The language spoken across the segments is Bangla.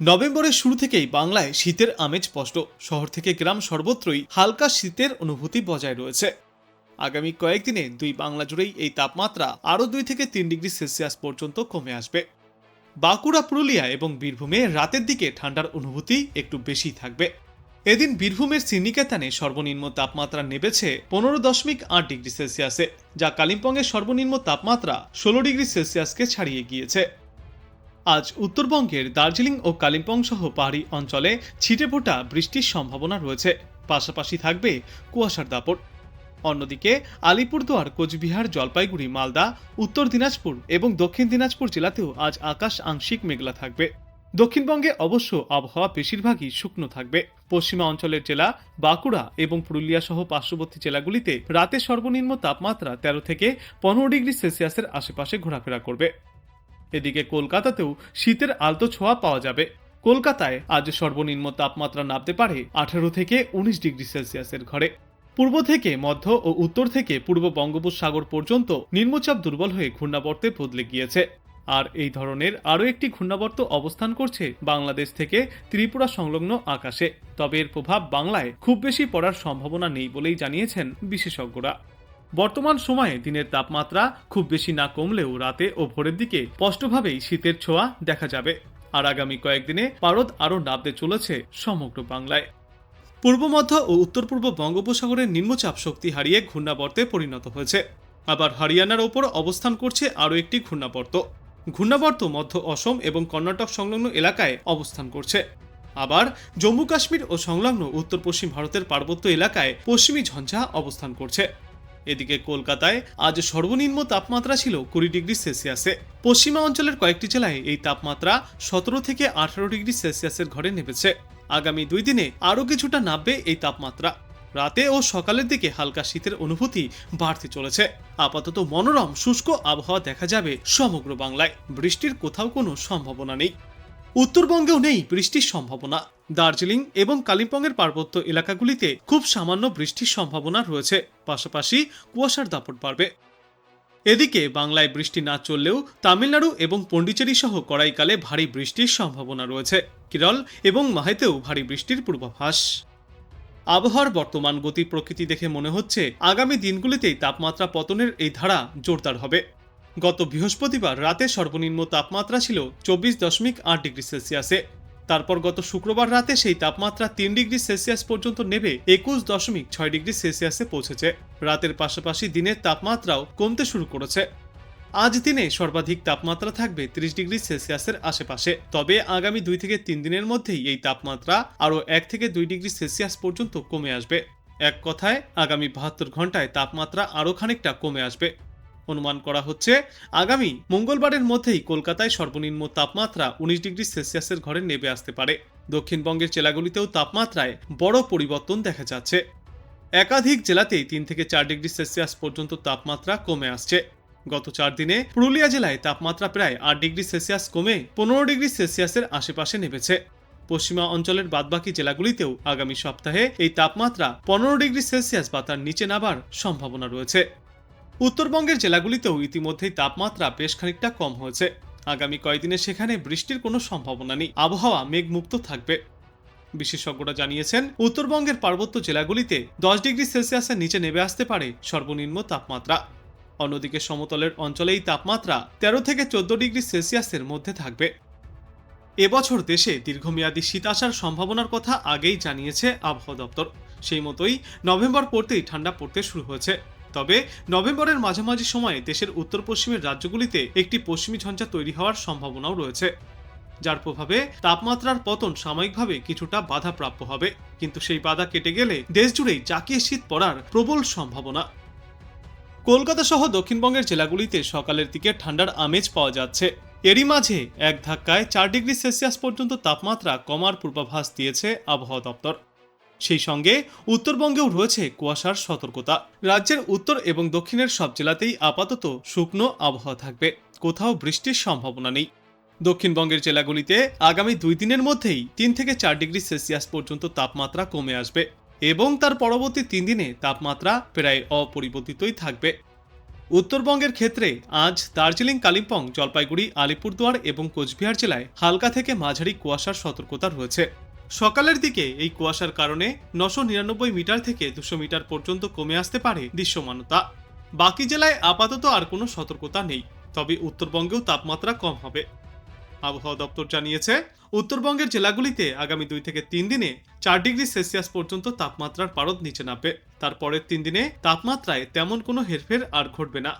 নভেম্বরের শুরু থেকেই বাংলায় শীতের আমেজ স্পষ্ট। শহর থেকে গ্রাম সর্বত্রই হালকা শীতের অনুভূতি বজায় রয়েছে। আগামী কয়েকদিনে দুই বাংলা জুড়েই এই তাপমাত্রা আরও দুই থেকে তিন ডিগ্রি সেলসিয়াস পর্যন্ত কমে আসবে। বাঁকুড়া, পুরুলিয়া এবং বীরভূমে রাতের দিকে ঠান্ডার অনুভূতি একটু বেশি থাকবে। এদিন বীরভূমের সিন্নিকেতানে সর্বনিম্ন তাপমাত্রা নেমেছে পনেরো দশমিক আট ডিগ্রি সেলসিয়াসে, যা কালিম্পংয়ের সর্বনিম্ন তাপমাত্রা ষোলো ডিগ্রি সেলসিয়াসকে ছাড়িয়ে গিয়েছে। আজ উত্তরবঙ্গের দার্জিলিং ও কালিম্পং সহ পাহাড়ি অঞ্চলে ছিটে ফোটা বৃষ্টির সম্ভাবনা রয়েছে। পাশাপাশি থাকবে কুয়াশার দাপট। অন্যদিকে আলিপুরদুয়ার, কোচবিহার, জলপাইগুড়ি, মালদা, উত্তর দিনাজপুর এবং দক্ষিণ দিনাজপুর জেলাতেও আজ আকাশ আংশিক মেঘলা থাকবে। দক্ষিণবঙ্গে অবশ্য আবহাওয়া বেশিরভাগই শুকনো থাকবে। পশ্চিমা অঞ্চলের জেলা বাঁকুড়া এবং পুরুলিয়া সহ পার্শ্ববর্তী জেলাগুলিতে রাতে সর্বনিম্ন তাপমাত্রা তেরো থেকে পনেরো ডিগ্রি সেলসিয়াসের আশেপাশে ঘোরাফেরা করবে। এদিকে কলকাতাতেও শীতের আলতো ছোঁয়া পাওয়া যাবে। কলকাতায় আজ সর্বনিম্ন তাপমাত্রা নামতে পারে আঠারো থেকে উনিশ ডিগ্রি সেলসিয়াসের ঘরে। পূর্ব থেকে মধ্য ও উত্তর থেকে পূর্ব বঙ্গোপসাগর পর্যন্ত নিম্নচাপ দুর্বল হয়ে ঘূর্ণাবর্তে বদলে গিয়েছে। আর এই ধরনের আরও একটি ঘূর্ণাবর্ত অবস্থান করছে বাংলাদেশ থেকে ত্রিপুরা সংলগ্ন আকাশে। তবে এর প্রভাব বাংলায় খুব বেশি পড়ার সম্ভাবনা নেই বলেই জানিয়েছেন বিশেষজ্ঞরা। বর্তমান সময়ে দিনের তাপমাত্রা খুব বেশি না কমলেও রাতে ও ভোরের দিকে স্পষ্টভাবেই শীতের ছোঁয়া দেখা যাবে। আর আগামী কয়েকদিনে পারদ আরও নামতে চলেছে সমগ্র বাংলায়। পূর্ব মধ্য ও উত্তর পূর্ব বঙ্গোপসাগরের নিম্নচাপ শক্তি হারিয়ে ঘূর্ণাবর্তে পরিণত হয়েছে। আবার হরিয়ানার ওপর অবস্থান করছে আরও একটি ঘূর্ণাবর্ত। ঘূর্ণাবর্ত মধ্য অসম এবং কর্ণাটক সংলগ্ন এলাকায় অবস্থান করছে। আবার জম্মু কাশ্মীর ও সংলগ্ন উত্তর পশ্চিম ভারতের পার্বত্য এলাকায় পশ্চিমী ঝঞ্ঝা অবস্থান করছে। এদিকে কলকাতায় আজ সর্বনিম্ন তাপমাত্রা ছিল কুড়ি ডিগ্রি সেলসিয়াসে। পশ্চিমা অঞ্চলের কয়েকটি জেলায় এই তাপমাত্রা সতেরো থেকে আঠারো ডিগ্রি সেলসিয়াসের ঘরে নেমেছে। আগামী দুই দিনে আরও কিছুটা নামবে এই তাপমাত্রা। রাতে ও সকালের দিকে হালকা শীতের অনুভূতি বাড়তে চলেছে। আপাতত মনোরম, শুষ্ক আবহাওয়া দেখা যাবে সমগ্র বাংলায়। বৃষ্টির কোথাও কোনো সম্ভাবনা নেই। উত্তরবঙ্গেও নেই বৃষ্টির সম্ভাবনা। দার্জিলিং এবং কালিম্পংয়ের পার্বত্য এলাকাগুলিতে খুব সামান্য বৃষ্টির সম্ভাবনা রয়েছে। পাশাপাশি কুয়াশার দাপট বাড়বে। এদিকে বাংলায় বৃষ্টি না চললেও তামিলনাড়ু এবং পণ্ডিচেরি সহ কড়াইকালে ভারী বৃষ্টির সম্ভাবনা রয়েছে। কেরল এবং মাহেতেও ভারী বৃষ্টির পূর্বাভাস। আবহাওয়ার বর্তমান গতি প্রকৃতি দেখে মনে হচ্ছে, আগামী দিনগুলিতেই তাপমাত্রা পতনের এই ধারা জোরদার হবে। গত বৃহস্পতিবার রাতে সর্বনিম্ন তাপমাত্রা ছিল চব্বিশ দশমিক আট ডিগ্রি সেলসিয়াসে। তারপর গত শুক্রবার রাতে সেই তাপমাত্রা তিন ডিগ্রি সেলসিয়াস পর্যন্ত নেমে একুশ দশমিক ছয় ডিগ্রি সেলসিয়াসে পৌঁছেছে। রাতের পাশাপাশি দিনের তাপমাত্রাও কমতে শুরু করেছে। আজ দিনে সর্বাধিক তাপমাত্রা থাকবে ত্রিশ ডিগ্রি সেলসিয়াসের আশেপাশে। তবে আগামী দুই থেকে তিন দিনের মধ্যেই এই তাপমাত্রা আরও এক থেকে দুই ডিগ্রি সেলসিয়াস পর্যন্ত কমে আসবে। এক কথায়, আগামী বাহাত্তর ঘন্টায় তাপমাত্রা আরও খানিকটা কমে আসবে। অনুমান করা হচ্ছে, আগামী মঙ্গলবারের মধ্যেই কলকাতায় সর্বনিম্ন তাপমাত্রা উনিশ ডিগ্রি সেলসিয়াসের ঘরে নেমে আসতে পারে। দক্ষিণবঙ্গের জেলাগুলিতেও তাপমাত্রায় বড় পরিবর্তন দেখা যাচ্ছে। একাধিক জেলাতেই তিন থেকে চার ডিগ্রি সেলসিয়াস পর্যন্ত তাপমাত্রা কমে আসছে। গত চার দিনে পুরুলিয়া জেলায় তাপমাত্রা প্রায় আট ডিগ্রি সেলসিয়াস কমে পনেরো ডিগ্রি সেলসিয়াসের আশেপাশে নেমেছে। পশ্চিমা অঞ্চলের বাদবাকি জেলাগুলিতেও আগামী সপ্তাহে এই তাপমাত্রা পনেরো ডিগ্রি সেলসিয়াস বা তার নিচে নামার সম্ভাবনা রয়েছে। উত্তরবঙ্গের জেলাগুলিতেও ইতিমধ্যেই তাপমাত্রা বেশ খানিকটা কম হয়েছে। আগামী কয়েকদিনে সেখানে বৃষ্টির কোনো সম্ভাবনা নেই। আবহাওয়া মেঘমুক্ত থাকবে। বিশেষজ্ঞরা জানিয়েছেন, উত্তরবঙ্গের পার্বত্য জেলাগুলিতে দশ ডিগ্রি সেলসিয়াসের নিচে নেমে আসতে পারে সর্বনিম্ন তাপমাত্রা। অন্যদিকে সমতলের অঞ্চলেই তাপমাত্রা তেরো থেকে চোদ্দ ডিগ্রি সেলসিয়াসের মধ্যে থাকবে। এবছর দেশে দীর্ঘমেয়াদী শীত আসার সম্ভাবনার কথা আগেই জানিয়েছে আবহাওয়া দপ্তর। সেই মতোই নভেম্বর পড়তেই ঠান্ডা পড়তে শুরু হয়েছে। তবে নভেম্বরের মাঝামাঝি সময়ে দেশের উত্তর পশ্চিমের রাজ্যগুলিতে একটি পশ্চিমী ঝঞ্ঝা তৈরি হওয়ার সম্ভাবনাও রয়েছে। যার প্রভাবে তাপমাত্রার পতন সাময়িকভাবে কিছুটা বাধাপ্রাপ্য হবে। কিন্তু সেই বাধা কেটে গেলে দেশ জুড়েই জাকিয়ে শীত পড়ার প্রবল সম্ভাবনা। কলকাতা সহ দক্ষিণবঙ্গের জেলাগুলিতে সকালের দিকে ঠান্ডার আমেজ পাওয়া যাচ্ছে। এরই মাঝে এক ধাক্কায় চার ডিগ্রি সেলসিয়াস পর্যন্ত তাপমাত্রা কমার পূর্বাভাস দিয়েছে আবহাওয়া দপ্তর। সেই সঙ্গে উত্তরবঙ্গেও রয়েছে কুয়াশার সতর্কতা। রাজ্যের উত্তর এবং দক্ষিণের সব জেলাতেই আপাতত শুকনো আবহাওয়া থাকবে। কোথাও বৃষ্টির সম্ভাবনা নেই। দক্ষিণবঙ্গের জেলাগুলিতে আগামী দুই দিনের মধ্যেই তিন থেকে চার ডিগ্রি সেলসিয়াস পর্যন্ত তাপমাত্রা কমে আসবে এবং তার পরবর্তী তিন দিনে তাপমাত্রা প্রায় অপরিবর্তিতই থাকবে। উত্তরবঙ্গের ক্ষেত্রে আজ দার্জিলিং, কালিম্পং, জলপাইগুড়ি, আলিপুরদুয়ার এবং কোচবিহার জেলায় হালকা থেকে মাঝারি কুয়াশার সতর্কতা রয়েছে। সকালের দিকে এই কুয়াশার কারণে নশো নিরানব্বই মিটার থেকে দুশো মিটার পর্যন্ত কমে আসতে পারে দৃশ্যমানতা। বাকি জেলায় আপাতত আর কোনো সতর্কতা নেই, তবে উত্তরবঙ্গেও তাপমাত্রা কম হবে। আবহাওয়া দপ্তর জানিয়েছে, উত্তরবঙ্গের জেলাগুলিতে আগামী দুই থেকে তিন দিনে চার ডিগ্রি সেলসিয়াস পর্যন্ত তাপমাত্রার পারদ নিচে নামবে। তারপরের তিন দিনে তাপমাত্রায় তেমন কোনো হেরফের আর ঘটবে না।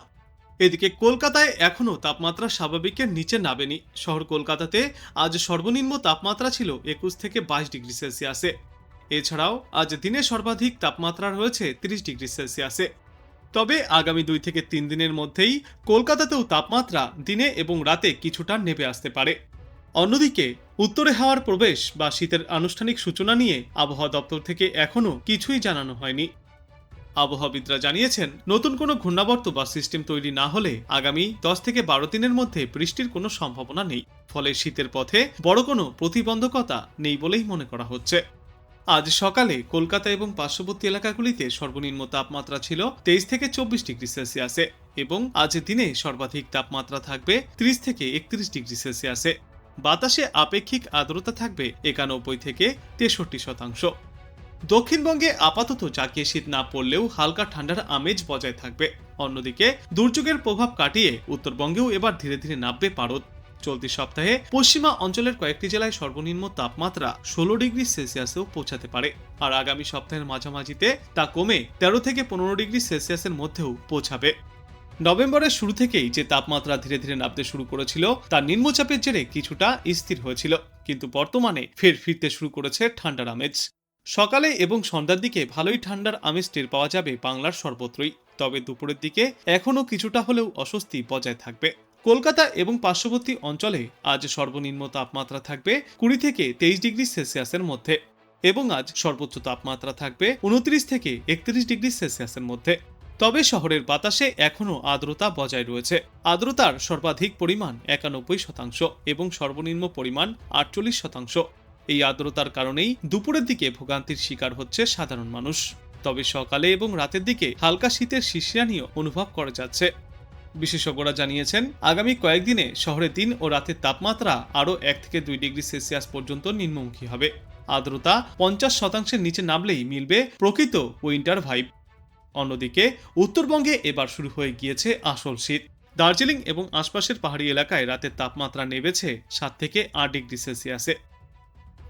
এদিকে কলকাতায় এখনও তাপমাত্রা স্বাভাবিকের নিচে নামেনি। শহর কলকাতাতে আজ সর্বনিম্ন তাপমাত্রা ছিল একুশ থেকে বাইশ ডিগ্রি সেলসিয়াসে। এছাড়াও আজ দিনে সর্বাধিক তাপমাত্রা রয়েছে তিরিশ ডিগ্রি সেলসিয়াসে। তবে আগামী দুই থেকে তিন দিনের মধ্যেই কলকাতাতেও তাপমাত্রা দিনে এবং রাতে কিছুটা নেমে আসতে পারে। অন্যদিকে উত্তরে হাওয়ার প্রবেশ বা শীতের আনুষ্ঠানিক সূচনা নিয়ে আবহাওয়া দপ্তর থেকে এখনও কিছুই জানানো হয়নি। আবহাওয়াবিদরা জানিয়েছেন, নতুন কোনো ঘূর্ণাবর্ত বা সিস্টেম তৈরি না হলে আগামী দশ থেকে বারো দিনের মধ্যে বৃষ্টির কোনো সম্ভাবনা নেই। ফলে শীতের পথে বড় কোনো প্রতিবন্ধকতা নেই বলেই মনে করা হচ্ছে। আজ সকালে কলকাতা এবং পার্শ্ববর্তী এলাকাগুলিতে সর্বনিম্ন তাপমাত্রা ছিল তেইশ থেকে চব্বিশ ডিগ্রি সেলসিয়াসে এবং আজ দিনে সর্বাধিক তাপমাত্রা থাকবে ত্রিশ থেকে একত্রিশ ডিগ্রি সেলসিয়াসে। বাতাসে আপেক্ষিক আর্দ্রতা থাকবে একানব্বই থেকে তেষট্টি শতাংশ। দক্ষিণবঙ্গে আপাতত জাকিয়ে শীত না পড়লেও হালকা ঠান্ডার আমেজ বজায় থাকবে। অন্যদিকে, দুর্যোগের প্রভাব কাটিয়ে উত্তরবঙ্গেও এবার ধীরে ধীরে নামবে পারদ। চলতি সপ্তাহে পশ্চিমা অঞ্চলের কয়েকটি জেলায় সর্বনিম্ন তাপমাত্রা ষোলো ডিগ্রি সেলসিয়াসেও পৌঁছাতে পারে। আর আগামী সপ্তাহের মাঝামাঝিতে তা কমে তেরো থেকে পনেরো ডিগ্রি সেলসিয়াসের মধ্যেও পৌঁছাবে। নভেম্বরের শুরু থেকেই যে তাপমাত্রা ধীরে ধীরে নামতে শুরু করেছিল, তা নিম্নচাপের জেরে কিছুটা স্থির হয়েছিল। কিন্তু বর্তমানে ফের ফিরতে শুরু করেছে ঠান্ডার আমেজ। সকালে এবং সন্ধ্যার দিকে ভালোই ঠান্ডার আমেজ টের পাওয়া যাবে বাংলার সর্বত্রই। তবে দুপুরের দিকে এখনও কিছুটা হলেও অস্বস্তি বজায় থাকবে। কলকাতা এবং পার্শ্ববর্তী অঞ্চলে আজ সর্বনিম্ন তাপমাত্রা থাকবে কুড়ি থেকে তেইশ ডিগ্রি সেলসিয়াসের মধ্যে এবং আজ সর্বোচ্চ তাপমাত্রা থাকবে উনত্রিশ থেকে একত্রিশ ডিগ্রি সেলসিয়াসের মধ্যে। তবে শহরের বাতাসে এখনও আর্দ্রতা বজায় রয়েছে। আর্দ্রতার সর্বাধিক পরিমাণ একানব্বই শতাংশ এবং সর্বনিম্ন পরিমাণ আটচল্লিশ শতাংশ। এই আর্দ্রতার কারণেই দুপুরের দিকে ভোগান্তির শিকার হচ্ছে সাধারণ মানুষ। তবে সকালে এবং রাতের দিকে হালকা শীতের শিশিরানিও অনুভব করা যাচ্ছে। বিশেষজ্ঞরা জানিয়েছেন, আগামী কয়েকদিনে শহরে দিন ও রাতের তাপমাত্রা আরও এক থেকে দুই ডিগ্রি সেলসিয়াস পর্যন্ত নিম্নমুখী হবে। আর্দ্রতা পঞ্চাশ শতাংশের নিচে নামলেই মিলবে প্রকৃত উইন্টার ভাইব। অন্যদিকে, উত্তরবঙ্গে এবার শুরু হয়ে গিয়েছে আসল শীত। দার্জিলিং এবং আশপাশের পাহাড়ি এলাকায় রাতের তাপমাত্রা নেমেছে সাত থেকে আট ডিগ্রি সেলসিয়াসে।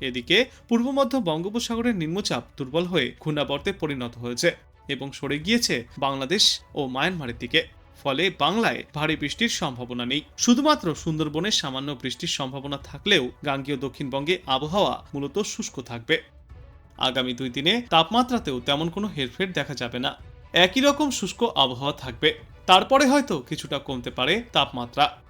এদিকে পূর্ব মধ্য বঙ্গোপসাগরের নিম্নচাপ দুর্বল হয়ে ঘূর্ণাবর্তে পরিণত হয়েছে এবং সরে গিয়েছে বাংলাদেশ ও মায়ানমারের দিকে। ফলে বাংলায় ভারী বৃষ্টির সম্ভাবনা নেই। শুধুমাত্র সুন্দরবনে সামান্য বৃষ্টির সম্ভাবনা থাকলেও গাঙ্গীয় দক্ষিণবঙ্গে আবহাওয়া মূলত শুষ্ক থাকবে। আগামী দুই দিনে তাপমাত্রাতেও তেমন কোনো হেরফের দেখা যাবে না। একই রকম শুষ্ক আবহাওয়া থাকবে। তারপরে হয়তো কিছুটা কমতে পারে তাপমাত্রা।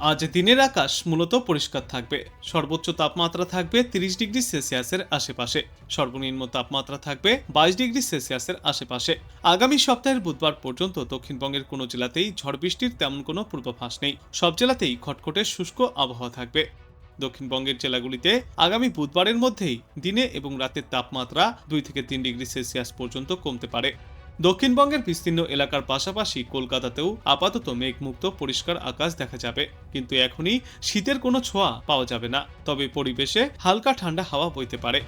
আজ দিনের আকাশ মূলত পরিষ্কার থাকবে। সর্বোচ্চ তাপমাত্রা থাকবে তিরিশ ডিগ্রি সেলসিয়াসের আশেপাশে। সর্বনিম্ন তাপমাত্রা থাকবে বাইশ ডিগ্রি সেলসিয়াসের আশেপাশে। আগামী সপ্তাহের বুধবার পর্যন্ত দক্ষিণবঙ্গের কোনো জেলাতেই ঝড় বৃষ্টির তেমন কোনো পূর্বাভাস নেই। সব জেলাতেই খটখটে শুষ্ক আবহাওয়া থাকবে। দক্ষিণবঙ্গের জেলাগুলিতে আগামী বুধবারের মধ্যেই দিনে এবং রাতের তাপমাত্রা দুই থেকে তিন ডিগ্রি সেলসিয়াস পর্যন্ত কমতে পারে। দক্ষিণবঙ্গের বিস্তীর্ণ এলাকার পাশাপাশি কলকাতাতেও আপাতত মেঘমুক্ত পরিষ্কার আকাশ দেখা যাবে। কিন্তু এখনই শীতের কোনো ছোঁয়া পাওয়া যাবে না। তবে পরিবেশে হালকা ঠান্ডা হাওয়া বইতে পারে।